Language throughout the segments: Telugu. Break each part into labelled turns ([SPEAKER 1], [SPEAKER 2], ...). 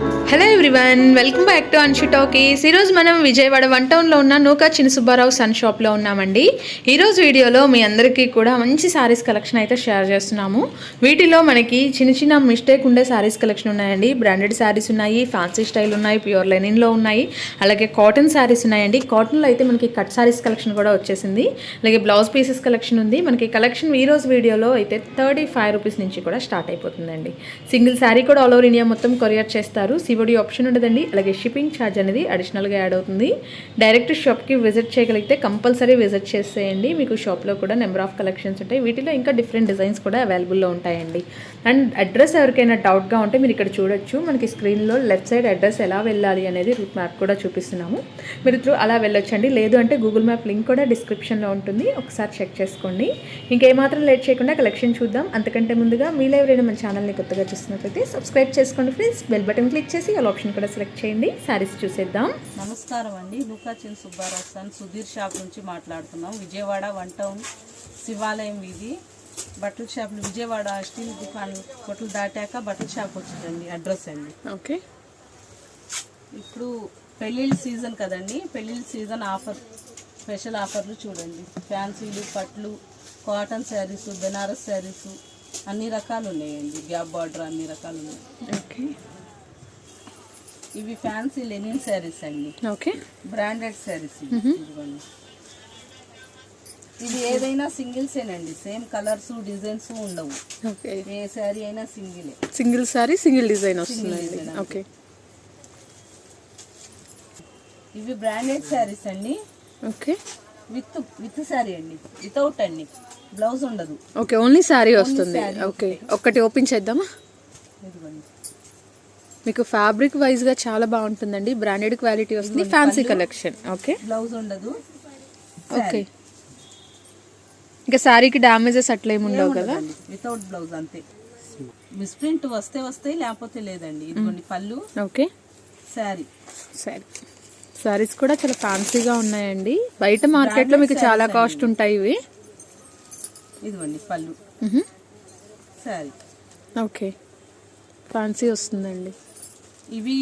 [SPEAKER 1] Hello. Everyone welcome back to Anshi talkies. ఈరోజు మనం విజయవాడ వన్ టౌన్లో ఉన్న నూకా చిన్న సుబ్బారావు సన్ షాప్లో ఉన్నామండి. ఈరోజు వీడియోలో మీ అందరికీ కూడా మంచి శారీస్ కలెక్షన్ అయితే షేర్ చేస్తున్నాము. వీటిలో మనకి చిన్న చిన్న మిస్టేక్ ఉండే శారీస్ కలెక్షన్ ఉన్నాయండి. బ్రాండెడ్ శారీస్ ఉన్నాయి ఫ్యాన్సీ స్టైల్ ఉన్నాయి ప్యూర్ లైనింగ్లో ఉన్నాయి. అలాగే కాటన్ శారీస్ ఉన్నాయండి. కాటన్లో అయితే మనకి కట్ శారీస్ కలెక్షన్ కూడా వచ్చేసింది. అలాగే బ్లౌజ్ పీసెస్ కలెక్షన్ ఉంది. మనకి కలెక్షన్ ఈరోజు వీడియోలో అయితే థర్టీ ఫైవ్ రూపీస్ నుంచి కూడా స్టార్ట్ అయిపోతుందండి. సింగిల్ శారీ కూడా ఆల్ ఓవర్ ఇండియా మొత్తం కొరియర్ చేస్తారు. సివడి ఆప్షన్ ఉండదండి. అలాగే షిప్పింగ్ ఛార్జ్ అనేది అడిషనల్గా యాడ్ అవుతుంది. డైరెక్ట్ షాప్కి విజిట్ చేయగలిగితే కంపల్సరీ విజిట్ చేసేయండి. మీకు షాప్లో కూడా నెంబర్ ఆఫ్ కలెక్షన్స్ ఉంటాయి. వీటిలో ఇంకా డిఫరెంట్ డిజైన్స్ కూడా అవైలబుల్లో ఉంటాయండి. అండ్ అడ్రస్ ఎవరికైనా డౌట్గా ఉంటే మీరు ఇక్కడ చూడొచ్చు. మనకి స్క్రీన్లో లెఫ్ట్ సైడ్ అడ్రస్ ఎలా వెళ్ళాలి అనేది రూట్ మ్యాప్ కూడా చూపిస్తున్నాము. మీరు త్రూ అలా వెళ్ళొచ్చండి. లేదు అంటే గూగుల్ మ్యాప్ లింక్ కూడా డిస్క్రిప్షన్లో ఉంటుంది. ఒకసారి చెక్ చేసుకోండి. ఇంకేమాత్రం లేట్ చేయకుండా కలెక్షన్ చూద్దాం. అంతకంటే ముందుగా మీలో ఎవరైనా మన ఛానల్ని కొత్తగా చూస్తున్నట్లయితే సబ్స్క్రైబ్ చేసుకోండి ఫ్రెండ్స్. బెల్ బటన్ క్లిక్ చేసి అలా ఆప్షన్ కూడా సెలెక్ట్ చేయండి. శారీస్ చూసేద్దాం.
[SPEAKER 2] నమస్కారం అండి. లూకాచిన్ సుబ్బారావు సన్ సుధీర్ షాప్ నుంచి మాట్లాడుతున్నాం. విజయవాడ వన్ టౌన్ శివాలయం వీధి. బట్టల షాప్లు విజయవాడ స్టీల్ దుకాణం కొట్లు దాటాక బట్టల షాప్ వచ్చిందండి. అడ్రస్ అండి.
[SPEAKER 1] ఓకే.
[SPEAKER 2] ఇప్పుడు పెళ్ళిళ్ళ సీజన్ కదండి. పెళ్ళిళ్ళ సీజన్ ఆఫర్ స్పెషల్ ఆఫర్లు చూడండి. ఫ్యాన్సీలు పట్లు కాటన్ శారీస్ బెనారస్ శారీస్ అన్ని రకాలు ఉన్నాయండి. గ్యాప్ బార్డర్ అన్ని రకాలు ఉన్నాయి.
[SPEAKER 1] ఓకే.
[SPEAKER 2] ఇవి ఫ్యాన్సీ లెనిన్ శారీస్ అండి.
[SPEAKER 1] ఓకే.
[SPEAKER 2] బ్రాండెడ్ శారీస్ ఇదిగోండి. ఇది ఏదైనా సింగిల్సేనండి. సేమ్ కలర్స్ డిజైన్స్ ఉండవు.
[SPEAKER 1] ఓకే.
[SPEAKER 2] ఏ శారీ అయినా సింగిలే.
[SPEAKER 1] Single sari single design
[SPEAKER 2] design.
[SPEAKER 1] Okay.
[SPEAKER 2] ఇవి బ్రాండెడ్ శారీస్ అండి.
[SPEAKER 1] ఓకే.
[SPEAKER 2] విత్ విత్ శారీ అండి. వితౌట్ అండి. బ్లౌజ్ ఉండదు.
[SPEAKER 1] ఓకే ఓన్లీ శారీ వస్తుంది. ఓకే. ఒక్కటి ఓపెన్ చేద్దామా?
[SPEAKER 2] ఇదిగోండి.
[SPEAKER 1] మీకు ఫ్యాబ్రిక్ వైజ్గా చాలా బాగుంటుందండి. బ్రాండెడ్ క్వాలిటీ వస్తుంది. ఫ్యాన్సీ కలెక్షన్ ఓకే
[SPEAKER 2] బ్లౌజ్ ఉండదు.
[SPEAKER 1] ఓకే ఇంకా శారీకి డ్యామేజెస్ అట్లా ఏమి ఉండవు కదా?
[SPEAKER 2] వితౌట్ బ్లౌజ్ అంతే. మిస్ప్రింట్ వస్తే వస్తాయి లేకపోతే లేదండి. ఇదిగోండి పళ్ళు.
[SPEAKER 1] ఓకే
[SPEAKER 2] శారీ
[SPEAKER 1] సరే శారీస్ కూడా చాలా ఫ్యాన్సీగా ఉన్నాయండి. బయట మార్కెట్లో మీకు చాలా కాస్ట్ ఉంటాయి ఇవి.
[SPEAKER 2] ఇదిగోండి పళ్ళు. శారీ
[SPEAKER 1] ఓకే ఫ్యాన్సీ వస్తుందండి.
[SPEAKER 2] ఇవి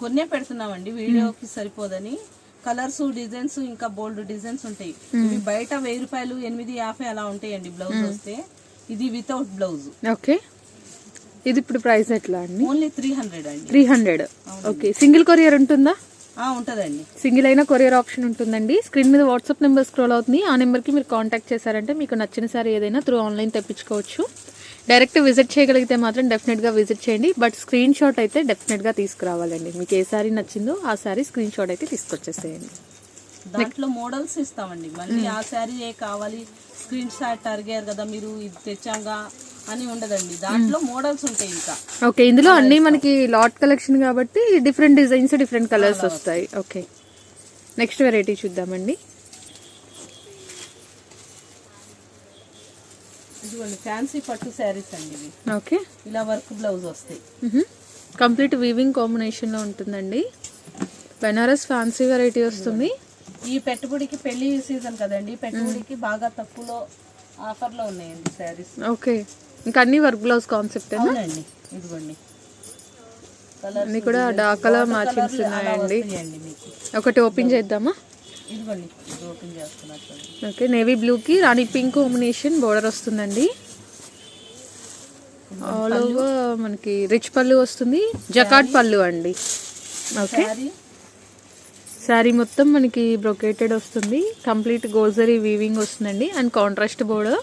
[SPEAKER 2] కొన్నే పెడుతున్నామండి. వీడియోకి సరిపోదని. కలర్స్ డిజైన్స్ ఇంకా బోల్డ్ డిజైన్స్ ఉంటాయి. ఇవి బయట వెయ్యి రూపాయలు ఎనిమిది యాభై అలా ఉంటాయండి బ్లౌజ్ వస్తే. ఇది వితౌట్ బ్లౌజ్
[SPEAKER 1] ఓకే ఇది ఇప్పుడు ప్రైస్ ఎట్లా అండి?
[SPEAKER 2] ఓన్లీ త్రీ హండ్రెడ్ అండి.
[SPEAKER 1] Three hundred okay single courier ఉంటుందా?
[SPEAKER 2] ఉంటదండి.
[SPEAKER 1] సింగిల్ అయినా కొరియర్ ఆప్షన్ ఉంటుందండి. స్క్రీన్ మీద వాట్సాప్ నెంబర్ స్క్రోల్ అవుతుంది. ఆ నెంబర్కి మీరు కాంటాక్ట్ చేశారంటే మీకు నచ్చిన సారీ ఏదైనా త్రూ ఆన్లైన్ తెప్పించుకోవచ్చు. డైరెక్ట్ విజిట్ చేయగలిగితే మాత్రం డెఫినెట్గా విజిట్ చేయండి. బట్ స్క్రీన్ షాట్ అయితే డెఫినెట్గా తీసుకురావాలండి. మీకు ఏ సారీ నచ్చిందో ఆ సారీ స్క్రీన్ షాట్ అయితే తీసుకొచ్చేసేయండి.
[SPEAKER 2] దాంట్లో మోడల్స్ ఇస్తామండి. మళ్ళీ ఆ శారీ ఏ కావాలి స్క్రీన్ షాట్ అడిగారు కదా మీరు ఇది తెచ్చాంగా అని ఉండదండి. దాంట్లో మోడల్స్ ఉంటాయి ఇంకా.
[SPEAKER 1] ఓకే ఇందులో అన్నీ మనకి లాట్ కలెక్షన్ కాబట్టి డిఫరెంట్ డిజైన్స్ డిఫరెంట్ కలర్స్ వస్తాయి. ఓకే. నెక్స్ట్ వెరైటీ చూద్దామండి.
[SPEAKER 2] ఇదిగోండి ఫ్యాన్సీ పట్టు శారీస్ అండి ఇవి.
[SPEAKER 1] ఓకే.
[SPEAKER 2] ఇలా వర్క్ బ్లౌజ్ వస్తాయి.
[SPEAKER 1] కంప్లీట్ వీవింగ్ కాంబినేషన్లో ఉంటుందండి. బెనారస్ ఫ్యాన్సీ వెరైటీ వస్తుంది.
[SPEAKER 2] ఈ పెట్టుబడికి పెళ్ళి సీజన్ కదండి పెట్టుబడికి బాగా తక్కువలో ఆఫర్లో ఉన్నాయండి శారీస్
[SPEAKER 1] ఓకే. ఇంకా అన్ని వర్క్ బ్లౌజ్ కాన్సెప్ట్
[SPEAKER 2] అవునండి ఇదిగోండి.
[SPEAKER 1] అన్ని కూడా డార్క్ కలర్ మ్యాచింగ్స్ ఉన్నాయండి. ఒకటి ఓపెన్ చేద్దామా?
[SPEAKER 2] ఇదిగోండి ఇది ఓపెన్ చేస్తున్నారు చూడండి.
[SPEAKER 1] ఓకే నేవీ బ్లూకి రాణి పింక్ కాంబినేషన్ బోర్డర్ వస్తుందండి. ఆల్ ఓవర్ మనకి రిచ్ పళ్ళు వస్తుంది జకాట్ పళ్ళు అండి. ఓకే
[SPEAKER 2] శారీ
[SPEAKER 1] మొత్తం మనకి బ్రొకేటెడ్ వస్తుంది కంప్లీట్ గోజరీ వీవింగ్ వస్తుందండి and contrast border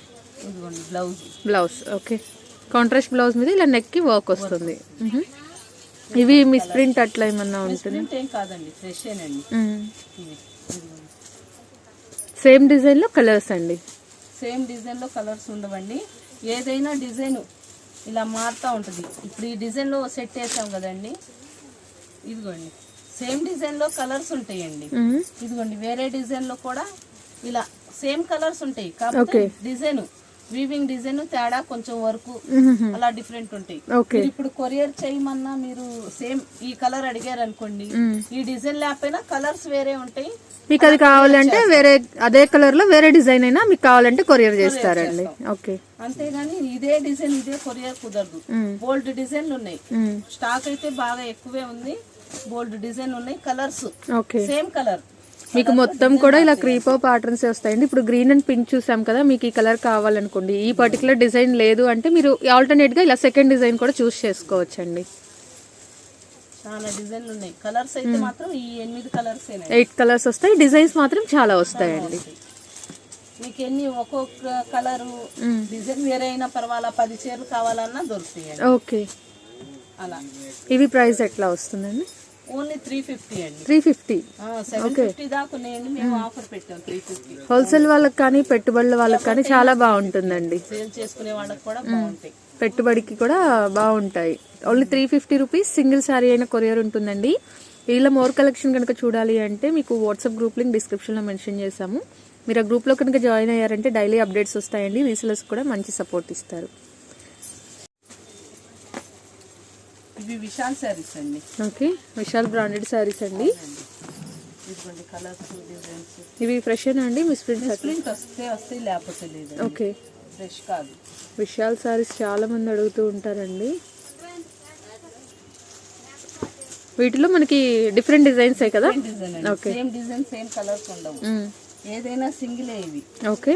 [SPEAKER 2] blouse
[SPEAKER 1] blouse okay contrast blouse మీద ఇలా నెక్కి వర్క్ వస్తుంది. మ్హూ. ఇవి మిస్ ప్రింట్ అట్లా ఏమన్నా ఉంటుంది?
[SPEAKER 2] కాదండి ఫ్రెష్
[SPEAKER 1] సేమ్ డిజైన్లో కలర్స్ అండి.
[SPEAKER 2] సేమ్ డిజైన్లో కలర్స్ ఉండవండి. ఏదైనా డిజైన్ ఇలా మారుతూ ఉంటుంది. ఇప్పుడు ఈ డిజైన్లో సెట్ చేసాం కదండి. ఇదిగోండి. సేమ్ డిజైన్లో కలర్స్ ఉంటాయండి. ఇదిగోండి వేరే డిజైన్లో కూడా ఇలా సేమ్ కలర్స్ ఉంటాయి. కాకపోతే డిజైన్ వీవింగ్ డిజైన్ తేడా కొంచెం వరకు అలా డిఫరెంట్ ఉంటాయి. ఇప్పుడు కొరియర్ చేయమన్నా మీరు సేమ్ ఈ కలర్ అడిగారు అనుకోండి ఈ డిజైన్ లేకపోయినా కలర్స్ వేరే ఉంటాయి.
[SPEAKER 1] మీకు అది కావాలంటే వేరే అదే కలర్లో వేరే డిజైన్ అయినా మీకు కావాలంటే కొరియర్ చేస్తారండి. ఓకే.
[SPEAKER 2] అంతేగాని ఇదే డిజైన్ ఇదే కొరియర్ కుదరదు. బోల్డ్ డిజైన్లు ఉన్నాయి. స్టాక్ అయితే బాగా ఎక్కువే ఉంది. బోల్డ్ డిజైన్ ఉన్నాయి. Colours
[SPEAKER 1] okay.
[SPEAKER 2] సేమ్ కలర్
[SPEAKER 1] మీకు మొత్తం కూడా ఇలా క్రీపో ప్యాటర్న్స్ వస్తాయండి. ఇప్పుడు గ్రీన్ అండ్ పింక్ చూసాం కదా మీకు ఈ కలర్ కావాలనుకోండి. ఈ పర్టికులర్ డిజైన్ లేదు అంటే మీరు ఆల్టర్నేట్గా ఇలా సెకండ్ డిజైన్ కూడా చూస్ చేసుకోవచ్చండి.
[SPEAKER 2] చాలా డిజైన్లు ఉన్నాయి. కలర్స్ అయితే మాత్రం ఈ ఎనిమిది కలర్స్
[SPEAKER 1] ఎయిట్ కలర్స్ వస్తాయి. డిజైన్స్ మాత్రం చాలా వస్తాయండి.
[SPEAKER 2] మీకు ఎన్ని ఒక్కొక్క కలరు డిజైన్ వేరే అయినా పర్వాలా పది చీరలు కావాలన్నా దొరుకుతాయండి.
[SPEAKER 1] ఓకే
[SPEAKER 2] అలా.
[SPEAKER 1] ఇవి ప్రైస్ ఎట్లా వస్తుందండి?
[SPEAKER 2] ఓన్లీ త్రీ ఫిఫ్టీ అండి.
[SPEAKER 1] Three fifty?
[SPEAKER 2] సెవెన్ ఫిఫ్టీ దాకా ఉన్నాయండి. మేము ఆఫర్ పెట్టాం త్రీ ఫిఫ్టీ.
[SPEAKER 1] హోల్సేల్ వాళ్ళకి కానీ పెట్టుబడుల వాళ్ళకి కానీ చాలా బాగుంటుందండి.
[SPEAKER 2] సేల్ చేసుకునే వాళ్ళకి కూడా బాగుంటాయి.
[SPEAKER 1] పెట్టుబడికి కూడా బాగుంటాయి. Only three fifty rupees single sari అయిన కొరియర్ ఉంటుందండి. వీళ్ళ మోర్ కలెక్షన్ కనుక చూడాలి అంటే మీకు వాట్సాప్ గ్రూప్ లింక్ డిస్క్రిప్షన్లో మెన్షన్ చేశాము. మీరు ఆ గ్రూప్లో కనుక జాయిన్ అయ్యారంటే డైలీ అప్డేట్స్ వస్తాయండి. రీసెలర్స్ కూడా మంచి సపోర్ట్ ఇస్తారు.
[SPEAKER 2] ఇవి విశాల్ శారీస్ అండి.
[SPEAKER 1] ఓకే విశాల్ బ్రాండెడ్ శారీస్ అండి.
[SPEAKER 2] ఇదిగోండి కలర్స్ డిజైన్స్
[SPEAKER 1] ఇవి ఫ్రెష్ అండి? మిస్ ప్రింట్స్
[SPEAKER 2] ప్రింట్ వస్తే వస్తాయి లేకపోతే లేదు
[SPEAKER 1] ఓకే.
[SPEAKER 2] ఫ్రెష్ కాదు.
[SPEAKER 1] విశాల్ శారీస్ చాలా మంది అడుగుతూ ఉంటారండి. వీటిలో మనకి డిఫరెంట్ డిజైన్స్ కదా?
[SPEAKER 2] అండి. సేమ్ డిజైన్ సేమ్ కలర్స్ ఉండవు. ఏదైనా సింగిలే ఇవి.
[SPEAKER 1] ఓకే.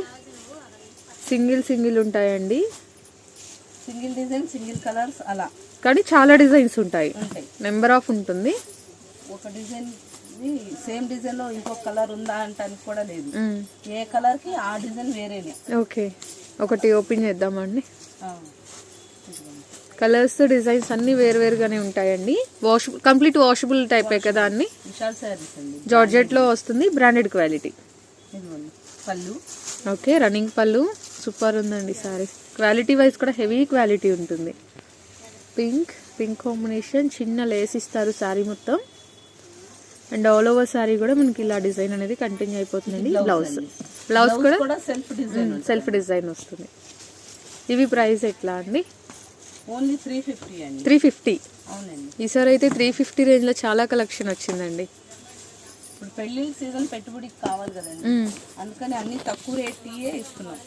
[SPEAKER 1] సింగిల్ సింగిల్ ఉంటాయండి.
[SPEAKER 2] సింగిల్ డిజైన్ సింగిల్ కలర్స్ అలా.
[SPEAKER 1] కానీ చాలా డిజైన్స్ ఉంటాయి.
[SPEAKER 2] ఉంటాయి.
[SPEAKER 1] నెంబర్ ఆఫ్ ఉంటుంది.
[SPEAKER 2] ఒక డిజైన్ సేమ్ డిజైన్లో ఇంకొక కలర్ ఉందా అంటానికి కూడా లేదు. ఏ కలర్కి ఆ డిజైన్ వేరేనే.
[SPEAKER 1] ఓకే. ఒకటి ఓపెన్ చేద్దామండి. కలర్స్ డిజైన్స్ అన్ని వేరువేరుగానే ఉంటాయండి. వాష్ కంప్లీట్ వాషబుల్ టైపే కదా అన్ని?
[SPEAKER 2] అండి.
[SPEAKER 1] జార్జెట్లో వస్తుంది branded quality
[SPEAKER 2] pallu.
[SPEAKER 1] Okay running pallu. Super ఉందండి సారీ క్వాలిటీ వైజ్ కూడా హెవీ క్వాలిటీ ఉంటుంది. పింక్ పింక్ కాంబినేషన్ చిన్న లేస్ ఇస్తారు శారీ మొత్తం. అండ్ ఆల్ ఓవర్ శారీ కూడా మనకి ఇలా డిజైన్ అనేది కంటిన్యూ అయిపోతుందండి. బ్లౌజ్ బ్లౌజ్ కూడా
[SPEAKER 2] సెల్ఫ్ డిజైన్
[SPEAKER 1] సెల్ఫ్ డిజైన్ వస్తుంది. ఇవి ప్రైస్ ఎట్లా అండి?
[SPEAKER 2] ఓన్లీ త్రీ ఫిఫ్టీ అండి.
[SPEAKER 1] Three fifty. ఈసారి అయితే త్రీ ఫిఫ్టీ రేంజ్లో చాలా కలెక్షన్ వచ్చిందండి.
[SPEAKER 2] ఇప్పుడు పెళ్ళి సీజన్ పెట్టుబడికి కావాలి కదండి. అందుకని అన్ని తక్కువ రేట్లే ఇస్తున్నాం.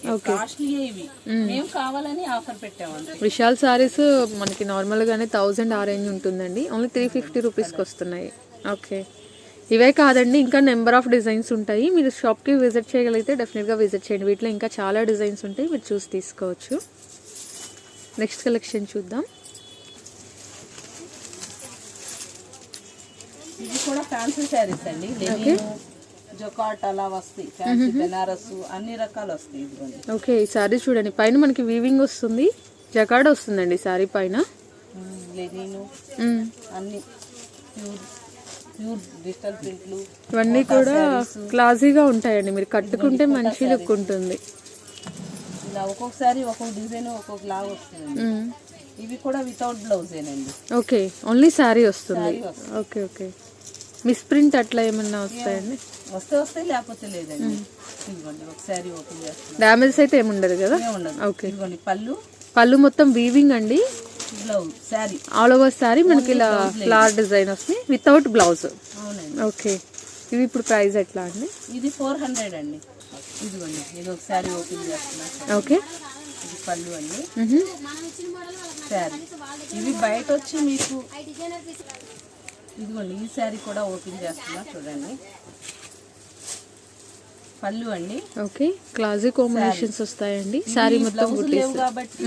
[SPEAKER 2] ఇవి. మేము. కావాలని ఆఫర్ పెట్టామండి
[SPEAKER 1] విశాల్ సారీస్ మనకి నార్మల్గానే థౌజండ్ ఆ రేంజ్ ఉంటుందండి. ఓన్లీ త్రీ ఫిఫ్టీ రూపీస్కి వస్తున్నాయి. ఓకే ఇవే కాదండి ఇంకా నెంబర్ ఆఫ్ డిజైన్స్ ఉంటాయి. మీరు షాప్కి విజిట్ చేయగలిగితే డెఫినెట్గా విజిట్ చేయండి. వీటిలో ఇంకా చాలా డిజైన్స్ ఉంటాయి. మీరు చూసి తీసుకోవచ్చు. నెక్స్ట్ కలెక్షన్ చూద్దాం.
[SPEAKER 2] ఇది కూడా ఫ్యాన్సీ శారీస్ అండి. లెనిన్ జొకాట్ అలా వస్తాయి. ఫ్యాన్సీ బెనారస్ అన్ని రకాలు వస్తాయి ఇదిగోండి.
[SPEAKER 1] ఓకే ఈ సారీ చూడండి. పైన మనకి వీవింగ్ వస్తుంది. జకాడ్ వస్తుందండి సారీ పైన.
[SPEAKER 2] లెనిన్. అన్ని ప్యూర్ ప్యూర్ డిజిటల్ ప్రింట్లు
[SPEAKER 1] ఇవన్నీ కూడా క్లాసీగా ఉంటాయండి. మీరు కట్టుకుంటే మంచి లుక్ ఉంటుంది.
[SPEAKER 2] ఇలా ఒక్కొక్కసారి ఒక్కొక్క డిజైన్ ఒక్కొక్క లాగా వస్తుందండి.
[SPEAKER 1] మ్మ్.
[SPEAKER 2] ఇవి కూడా వితౌట్ బ్లౌజేనండి
[SPEAKER 1] ఓకే ఓన్లీ వస్తుంది.
[SPEAKER 2] శారీ వస్తుంది.
[SPEAKER 1] ఓకే ఓకే మిస్ ప్రింట్ అట్లా ఏమన్నా వస్తాయండి?
[SPEAKER 2] వస్తే వస్తే లేకపోతే లేదండి. ఇదిగోండి ఒకసారి ఓపెన్ చేస్తున్నాం.
[SPEAKER 1] డ్యామేజ్ అయితే ఏముండదు కదా?
[SPEAKER 2] ఉండదు.
[SPEAKER 1] ఓకే
[SPEAKER 2] ఇదిగోండి పళ్ళు.
[SPEAKER 1] పళ్ళు మొత్తం వీవింగ్ అండి?
[SPEAKER 2] Blouse sari
[SPEAKER 1] all over sari మనకి ఇలా ఫ్లవర్ డిజైన్ వస్తుంది వితౌట్ బ్లౌజ్
[SPEAKER 2] అవునండి.
[SPEAKER 1] ఓకే ఇవి ఇప్పుడు ప్రైస్ ఎట్లా అండి?
[SPEAKER 2] ఇది ఫోర్ హండ్రెడ్ అండి. ఇదిగోండి ఇది ఒకసారి ఓపెన్ చేస్తున్నా.
[SPEAKER 1] ఓకే
[SPEAKER 2] ఇది పళ్ళు అండి. శారీ ఇవి బయట వచ్చి మీకు ఇదిగోండి ఈ శారీ కూడా ఓపెన్ చేస్తున్నా చూడండి. పళ్ళు అండి.
[SPEAKER 1] ఓకే క్లాసీ కాంబినేషన్స్ వస్తాయండి. శారీ మొత్తం
[SPEAKER 2] లేవు కాబట్టి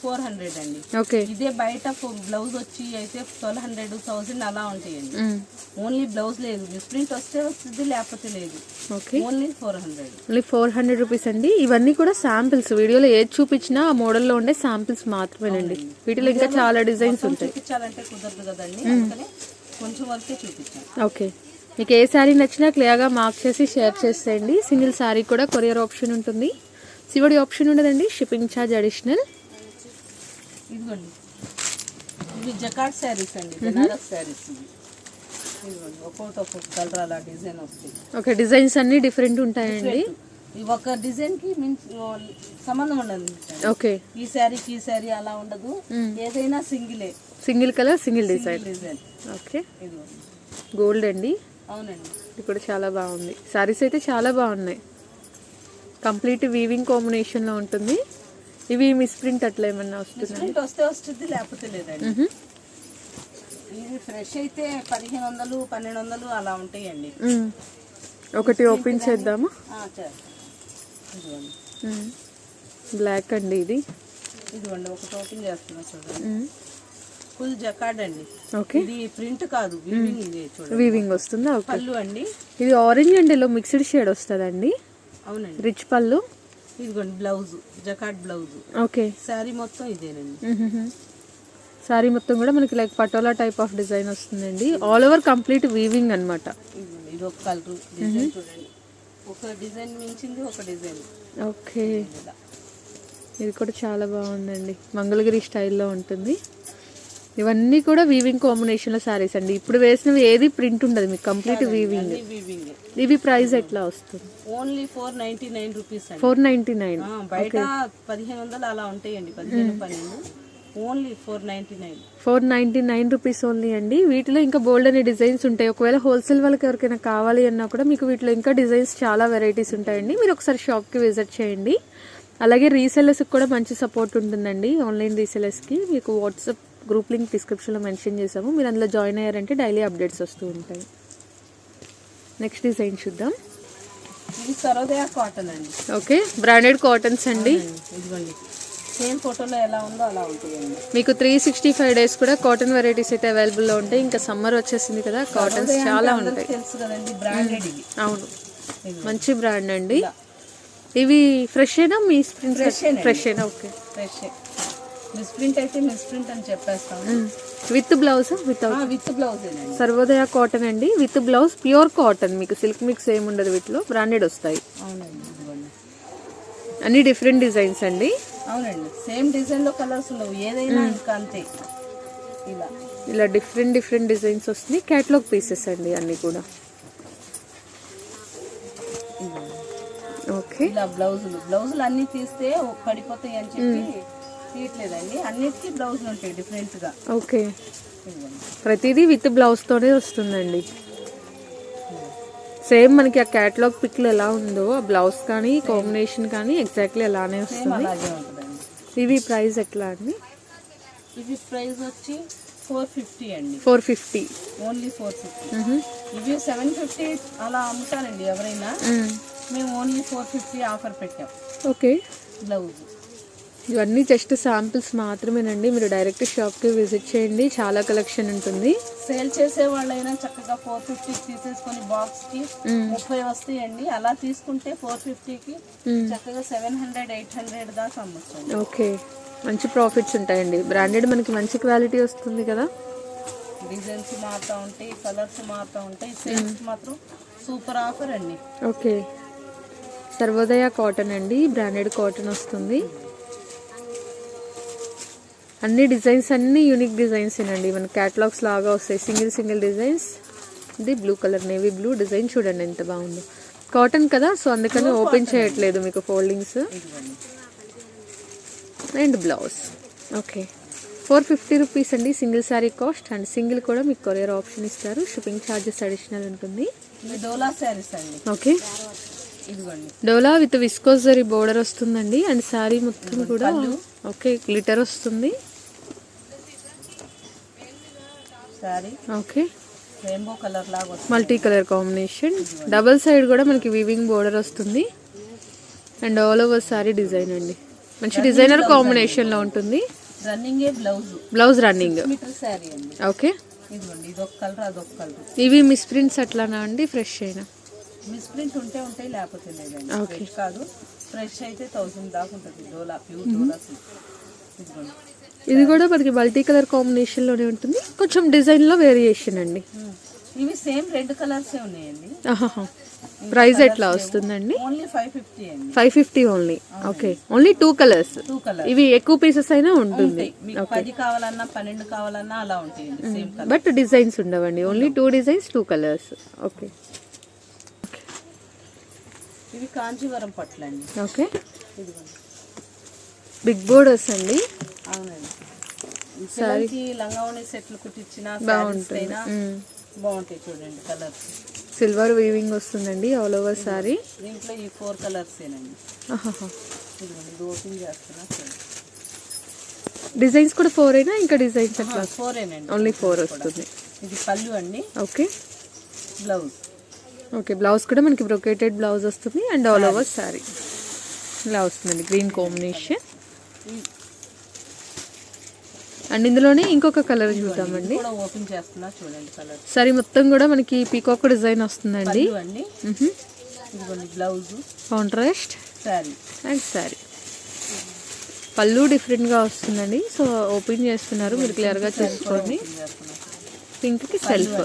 [SPEAKER 2] ఫోర్ హండ్రెడ్ అండి.
[SPEAKER 1] ఓకే.
[SPEAKER 2] ఇదే బయట బ్లౌజ్ వచ్చి అయితే ట్వెల్వ్ హండ్రెడ్ థౌసండ్ అలా ఉంటాయండి. ఓన్లీ బ్లౌజ్ లేదు. మిస్ ప్రింట్ వస్తే వస్తుంది లేకపోతే లేదు.
[SPEAKER 1] Okay.
[SPEAKER 2] Only four hundred.
[SPEAKER 1] Only four hundred rupees అండి. ఇవన్నీ కూడా శాంపిల్స్. వీడియోలో ఏది చూపించినా ఆ మోడల్లో ఉండే శాంపిల్స్ మాత్రమేనండి. వీటిలో ఇంకా చాలా డిజైన్స్ ఉంటాయి.
[SPEAKER 2] చూపించాలంటే కుదరదు కదండి. కొంచెం వరకే చూపించాను.
[SPEAKER 1] ఓకే. మీకు ఏ శారీ నచ్చినా క్లియర్గా మార్క్ చేసి షేర్ చేసేయండి. సింగిల్ శారీ కూడా కొరియర్ ఆప్షన్ ఉంటుంది. సివడి ఆప్షన్ ఉండదండి. Shipping charge additional.
[SPEAKER 2] ఇదిగోండి. ఇవి జకాట్ శారీస్ అండి. బెనారస్ శారీస్ ఒక్కొక్కటి ఒక్కొక్క కలర్ అలా డిజైన్
[SPEAKER 1] ఓకే. డిజైన్స్ అన్నీ డిఫరెంట్ ఉంటాయండి.
[SPEAKER 2] ఒక డిజైన్కి మించి సంబంధం ఉండదు.
[SPEAKER 1] ఓకే.
[SPEAKER 2] ఈ శారీకి ఈ శారీ అలా ఉండదు. ఏదైనా సింగిలే.
[SPEAKER 1] Single colour single design. Okay. Gold అండి.
[SPEAKER 2] అవునండి.
[SPEAKER 1] ఇది కూడా చాలా బాగుంది. సారీస్ అయితే చాలా బాగున్నాయి. కంప్లీట్ వీవింగ్ కాంబినేషన్లో ఉంటుంది. ఇవి మిస్ ప్రింట్ అట్లా ఏమన్నా వస్తుంది?
[SPEAKER 2] ప్రింట్ వస్తే వస్తుంది లేకపోతే లేదండి. ఇది ఫ్రెష్ అయితే పదిహేను వందలు పన్నెండు వందలు అలా ఉంటాయండి.
[SPEAKER 1] ఒకటి ఓపెన్ చేద్దామా? బ్లాక్ అండి ఇది.
[SPEAKER 2] ఇదిగోండి ఒకటి ఓపెన్ చేస్తున్నా చూడండి. ఫుల్ జకార్డ్ అండి.
[SPEAKER 1] ఓకే.
[SPEAKER 2] ఇది ప్రింట్ కాదు వీవింగ్ ఇది చూడండి.
[SPEAKER 1] వీవింగ్ వస్తుందా?
[SPEAKER 2] పళ్ళు అండి.
[SPEAKER 1] ఇది orange and yellow mixed shade వస్తుందండి.
[SPEAKER 2] అవునండి.
[SPEAKER 1] రిచ్ పళ్ళు.
[SPEAKER 2] ఇదిగోండి blouse jacquard blouse.
[SPEAKER 1] Okay.
[SPEAKER 2] Sari మొత్తం ఇదేనండి.
[SPEAKER 1] సారీ మొత్తం కూడా మనకి like patola type of design వస్తుందండి. ఆల్ ఓవర్ కంప్లీట్ వీవింగ్ అన్నమాట.
[SPEAKER 2] ఇదిగోండి, ఇది ఒక కలర్ చూడండి. ఒక డిజైన్ మించింది ఒక డిజైన్.
[SPEAKER 1] ఓకే. ఇది కూడా చాలా బాగుందండి. మంగళగిరి స్టైల్లో ఉంటుంది. ఇవన్నీ కూడా వీవింగ్ కాంబినేషన్లో సారీస్ అండి. ఇప్పుడు వేసినవి ఏది ప్రింట్ ఉండదు మీకు కంప్లీట్ వీవింగ్ ఇవి ప్రైస్ ఎట్లా వస్తుంది?
[SPEAKER 2] Only four ninety nine rupees
[SPEAKER 1] four ninety nine
[SPEAKER 2] బయట పదిహేను వందలు అలా ఉంటాయండి పదిహేను పన్నెండు. Only four ninety nine.
[SPEAKER 1] Four ninety nine rupees only అండి. వీటిలో ఇంకా బోల్డ్ అనే డిజైన్స్ ఉంటాయి. ఒకవేళ హోల్సేల్ వాళ్ళకి ఎవరికైనా కావాలి అన్నా కూడా మీకు వీటిలో ఇంకా డిజైన్స్ చాలా వెరైటీస్ ఉంటాయండి. మీరు ఒకసారి షాప్కి విజిట్ చేయండి. అలాగే రీసెలర్స్కి కూడా మంచి సపోర్ట్ ఉంటుందండి. ఆన్లైన్ రీసెలర్స్కి మీకు వాట్సాప్ గ్రూప్ లింక్ డిస్క్రిప్షన్లో మెన్షన్ చేసాము మీరు అందులో జాయిన్ అయ్యారంటే డైలీ అప్డేట్స్ వస్తూ ఉంటాయి. నెక్స్ట్ డిజైన్ చూద్దాం.
[SPEAKER 2] ఇది సరోదయ కాటన్ అండి.
[SPEAKER 1] ఓకే బ్రాండెడ్ కాటన్స్ అండి.
[SPEAKER 2] ఇదిగోండి. సేమ్ ఫోటోలో ఎలా ఉందో అలా ఉంటాయండి
[SPEAKER 1] మీకు త్రీ సిక్స్టీ ఫైవ్ డేస్ కూడా కాటన్ వెరైటీస్ అయితే అవైలబుల్లో ఉంటాయి. ఇంకా సమ్మర్ వచ్చేసింది కదా కాటన్స్ చాలా ఉంటాయి.
[SPEAKER 2] తెలుసు కదండి బ్రాండెడ్ ఇది
[SPEAKER 1] అవును. మంచి బ్రాండ్ అండి. ఇవి ఫ్రెష్ అయినా మీ స్ప్రింట్. ఫ్రెష్ అయినా ఓకే.
[SPEAKER 2] ఫ్రెష్ మిస్ప్రింట్ అయితే మిస్ప్రింట్ అని
[SPEAKER 1] విత్ బ్లౌజ్? విత్
[SPEAKER 2] విత్ బ్లౌజేనండి
[SPEAKER 1] సర్వోదయ కాటన్ అండి. విత్ బ్లౌజ్ ప్యూర్ కాటన్ మీకు సిల్క్ మిక్స్ ఏమి ఉండదు వీటిలో. బ్రాండెడ్ వస్తాయి.
[SPEAKER 2] అవునండి
[SPEAKER 1] అన్ని డిఫరెంట్ డిజైన్స్ అండి.
[SPEAKER 2] అవునండి. సేమ్ డిజైన్లో కలర్స్ ఉండవు. ఏదైనా ఇంకా అంతే. ఇలా.
[SPEAKER 1] ఇలా డిఫరెంట్ డిఫరెంట్ డిజైన్స్ వస్తున్నాయి. క్యాటలాగ్ పీసెస్ అండి అన్ని కూడా. ఓకే.
[SPEAKER 2] ఇలా బ్లౌజులు. బ్లౌజులు అన్ని తీస్తే పడిపోతాయి అని చెప్పి తీయట్లేదండి. అన్నిటికీ బ్లౌజులు ఉంటాయి డిఫరెంట్గా
[SPEAKER 1] ఓకే. ప్రతిదీ విత్ బ్లౌజ్ తోనే వస్తుందండి. సేమ్ మనకి ఆ క్యాటలాగ్ పిక్లు ఎలా ఉందో ఆ బ్లౌజ్ కానీ కాంబినేషన్ కానీ ఎగ్జాక్ట్లీ అలానే
[SPEAKER 2] సేమ్
[SPEAKER 1] వస్తుంది. ఇవి ప్రైస్ ఎట్లా అండి?
[SPEAKER 2] ఇది ప్రైస్ వచ్చి ఫోర్ ఫిఫ్టీ అండి.
[SPEAKER 1] Four fifty.
[SPEAKER 2] Only four fifty. ఇవి సెవెన్ ఫిఫ్టీ అలా అమ్ముతారండి ఎవరైనా. మేము ఓన్లీ ఫోర్ ఫిఫ్టీ ఆఫర్ పెట్టాం.
[SPEAKER 1] ఓకే.
[SPEAKER 2] బ్లౌజ్.
[SPEAKER 1] ఇవన్నీ జస్ట్ శాంపిల్స్ మాత్రమేనండి. మీరు డైరెక్ట్ షాప్కి విజిట్ చేయండి. చాలా కలెక్షన్ ఉంటుంది.
[SPEAKER 2] సేల్ చేసే వాళ్ళైనా చక్కగా ఫోర్ ఫిఫ్టీ తీసేసుకొని బాక్స్కి ముప్పై వస్తాయండి. అలా తీసుకుంటే ఫోర్ ఫిఫ్టీకి చక్కగా సెవెన్ హండ్రెడ్ ఎయిట్ హండ్రెడ్ దాకా అమ్మొచ్చండి.
[SPEAKER 1] ఓకే. మంచి ప్రాఫిట్స్ ఉంటాయండి. బ్రాండెడ్ మనకి మంచి క్వాలిటీ వస్తుంది కదా.
[SPEAKER 2] డిజైన్స్ మారుతూ ఉంటాయి కలర్స్ మారుతూ ఉంటాయి. సేల్స్ మాత్రం సూపర్ ఆఫర్ అండి.
[SPEAKER 1] ఓకే. సర్వోదయ కాటన్ అండి. బ్రాండెడ్ కాటన్ వస్తుంది. అన్ని డిజైన్స్ అన్ని యూనిక్ డిజైన్స్ అండి మన క్యాటలాగ్స్ లాగా వస్తాయి. సింగిల్ సింగిల్ డిజైన్స్ ఇది blue colour navy blue design చూడండి ఎంత బాగుందో. కాటన్ కదా సో అందుకని ఓపెన్ చేయట్లేదు మీకు foldings and blouse okay four fifty rupees అండి single sari cost and single కూడా మీకు కొరియర్ ఆప్షన్ ఇస్తారు. షిప్పింగ్ ఛార్జెస్ అడిషనల్ ఉంటుంది
[SPEAKER 2] డోలా శారీస్ అండి.
[SPEAKER 1] Okay Dola with viscose zari border వస్తుందండి. అండ్ శారీ మొత్తం కూడా ఓకే గ్లిటర్ వస్తుంది.
[SPEAKER 2] శారీ
[SPEAKER 1] ఓకే
[SPEAKER 2] రెయిన్బో కలర్ లాగా
[SPEAKER 1] multi colour combination double side కూడా మనకి వివింగ్ బోర్డర్ వస్తుంది. And all over sari design అండి. మంచి డిజైనర్ కాంబినేషన్లో ఉంటుంది.
[SPEAKER 2] రన్నింగే blouse
[SPEAKER 1] blouse running
[SPEAKER 2] metre sari అండి.
[SPEAKER 1] ఓకే
[SPEAKER 2] ఇదిగోండి ఇదొక కలర్ అదొక కలర్
[SPEAKER 1] ఇవి మిస్ ప్రింట్స్ అట్లానా అండి? ఫ్రెష్ అయినా?
[SPEAKER 2] మిస్ ప్రింట్ ఉంటే ఉంటాయి లేకపోతే లేదండి. ఫ్రెష్ కాదు. ఫ్రెష్ అయితే థౌసండ్ దాకా ఉంటుంది. డోలా ప్యూర్ డోలా సిల్క్ ఇదిగోండి.
[SPEAKER 1] ఇది కూడా మనకి మల్టీ కలర్ కాంబినేషన్లోనే ఉంటుంది. కొంచెం డిజైన్లో వేరియేషన్ అండి.
[SPEAKER 2] ఉమ్. ఇవి సేమ్ రెడ్ కలర్సే ఉన్నాయండి.
[SPEAKER 1] ప్రైస్ ఎట్లా వస్తుందండి? Five fifty only okay only two colours ఇవి ఎక్కువ పీసెస్ అయినా ఉంటుంది.
[SPEAKER 2] ఉంటాయి. కావాలన్నా పన్నెండు కావాలన్నా అలా కలర్
[SPEAKER 1] బట్ డిజైన్స్ ఉండవండి. Only two designs two colours okay
[SPEAKER 2] ఇవి కాంచీవరం పట్లు అండి
[SPEAKER 1] ఓకే బిగ్ బోర్డర్స్ అండి.
[SPEAKER 2] అవునండి. పిల్లలకి లంగావణి సెట్లు కుట్టించిన
[SPEAKER 1] మ్మ్.
[SPEAKER 2] బాగుంటాయి చూడండి కలర్స్
[SPEAKER 1] సిల్వర్ వీవింగ్ వస్తుందండి ఆల్ ఓవర్ సారీ
[SPEAKER 2] దీంట్లో ఈ ఫోర్ కలర్స్ ఏనండి. ఇది ఓపెన్ చేస్తున్నా
[SPEAKER 1] డిజైన్స్ కూడా ఫోర్ అయినా ఇంకా డిజైన్స్ అట్లా
[SPEAKER 2] ఫోర్ ఏనండి.
[SPEAKER 1] ఓన్లీ ఫోర్ వస్తుంది.
[SPEAKER 2] ఇది పళ్ళు అండి.
[SPEAKER 1] ఓకే
[SPEAKER 2] బ్లౌజ్
[SPEAKER 1] ఓకే బ్లౌజ్ కూడా మనకి బ్రొకేటెడ్ బ్లౌజ్ వస్తుంది అండ్ ఆల్ ఓవర్ సారీ ఇలా వస్తుందండి గ్రీన్ కాంబినేషన్ అండ్ ఇందులోనే ఇంకొక కలర్ చూద్దామండి.
[SPEAKER 2] ఓపెన్ చేస్తున్నా చూడండి కలర్.
[SPEAKER 1] సారీ మొత్తం కూడా మనకి పీకాక్ డిజైన్ వస్తుందండి.
[SPEAKER 2] Blouse.
[SPEAKER 1] Contrast.
[SPEAKER 2] Sari
[SPEAKER 1] and sari. పళ్ళు డిఫరెంట్గా వస్తుందండి. సో ఓపెన్ చేస్తున్నారు. మీరు క్లియర్గా చూసుకోండి. పింక్కి సెల్ఫ్.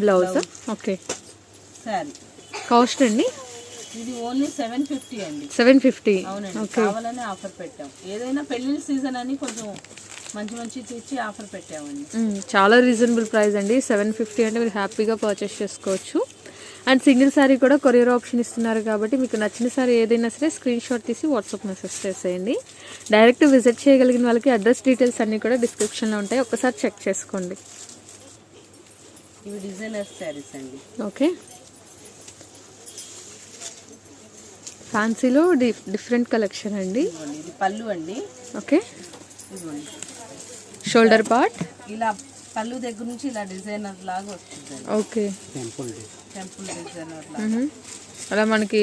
[SPEAKER 1] బ్లౌజ్? ఓకే. కాస్ట్ అండి?
[SPEAKER 2] ఇది ఓన్లీ సెవెన్ ఫిఫ్టీ అండి.
[SPEAKER 1] Seven fifty.
[SPEAKER 2] అవునండి. కావాలని ఆఫర్ పెట్టాం. ఏదైనా సీజన్ అని కొంచెం మంచి మంచి తెచ్చి ఆఫర్ పెట్టామండి.
[SPEAKER 1] చాలా రీజనబుల్ ప్రైస్ అండి. సెవెన్ ఫిఫ్టీ అంటే మీరు హ్యాపీగా పర్చేస్ చేసుకోవచ్చు. అండ్ సింగిల్ శారీ కూడా కొరియర్ ఆప్షన్ ఇస్తున్నారు కాబట్టి మీకు నచ్చిన శారీ ఏదైనా సరే స్క్రీన్ షాట్ తీసి వాట్సాప్ మెసేజ్ చేసేయండి. డైరెక్ట్ విజిట్ చేయగలిగిన వాళ్ళకి అడ్రస్ డీటెయిల్స్ అన్నీ కూడా డిస్క్రిప్షన్లో ఉంటాయి. ఒకసారి చెక్ చేసుకోండి.
[SPEAKER 2] ఇవి డిజైనర్ శారీస్ అండి.
[SPEAKER 1] ఓకే. ఫ్యాన్సీలో డి డిఫరెంట్ కలెక్షన్ అండి.
[SPEAKER 2] ఇది పళ్ళు అండి.
[SPEAKER 1] ఓకే. Shoulder part?
[SPEAKER 2] ఇలా పళ్ళు దగ్గర నుంచి ఇలా డిజైనర్ లాగా వస్తుందండి
[SPEAKER 1] ఓకే.
[SPEAKER 2] టెంపుల్ డిజైనర్ లాగా.
[SPEAKER 1] మ్మ్. అలా మనకి